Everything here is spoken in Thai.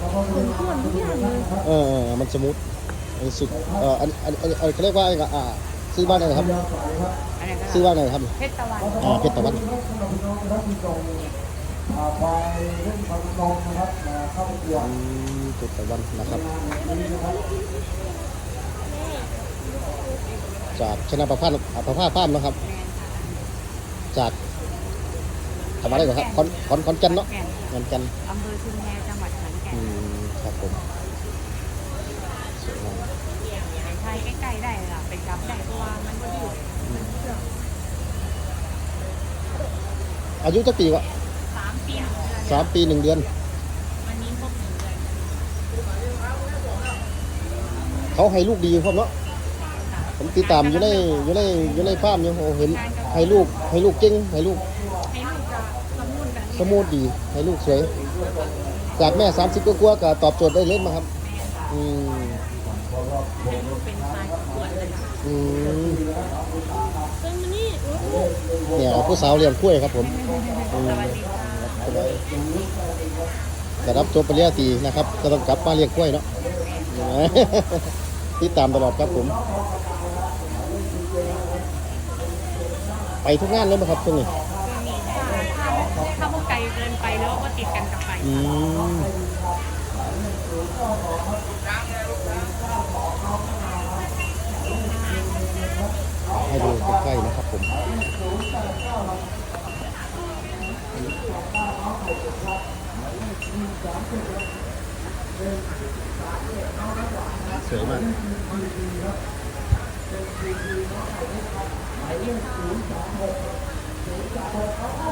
ผมส่วนทุกอย่างเลยเออเออมันสมูทอันสุดเอ่ออันอันอันอันเขาเรียกว่าอะไรกันอ่าซื้อบ้านอะไรครับอะไรก็ซื้อบ้านอะไรครับเพชรตะวันอ่าเพชรตะวันไปเล่นพันนมนะครับมาเข้าเกี่ยวอืมเพชรตะวันนะครับ จากชนะประพาสประพาสฟาร์มนะครับแมนค่ะจากทำอะไรก่อนครับคอนคอนคอนแก่นเนาะแก่นคอนแก่น อำเภอชุมแพจังหวัดข อนแก่อืนมครับผมสวยงามไปไทยใกล้ๆได้ล่ะไปจับได้เพราะว่ามันก็ดื้อมันเชื่องอายุจะปีวะสามปีหนึ่งเดือนสามปีหนึ่งเดือน วันนี้ครบหนึ่งเดือนเขาให้ลูกดีครับเนาะค่ะผมติดตามอยู่ในอยู่ในอยู่ในฟาร์มอยู่โอ้เห็นให้ลูกให้ลูกเก่งให้ลูกให้ลูกจะสมุนแบบนี้สมูทดีให้ลูกสวย จากแม่ 30กว่าๆก็ตอบโจทย์ได้เล่นมาครับแม่ค่ะอืมให้ลูกเป็นชายประกวดเลยค่ะอืมซึ่งนี่เนี่ยผู้สาวเลี้ยงกล้วยครับผมสวัสดีค่ะแต่รับจบปริญญาตรีนะครับก็ต้องกลับมาเลี้ยงกล้วยเนาะ ติดตามตลอดครับผม ไปทุกงานเลยไหมครับช่วงนี้ คือมีถ้าถ้าถ้าพวกไกล เกินไปแล้วก็ติดกันกลับไปอืมให้ดูใกล้ๆนะครับผมสวยมากจายเลขศูนย์สามหกศูนย์สองจา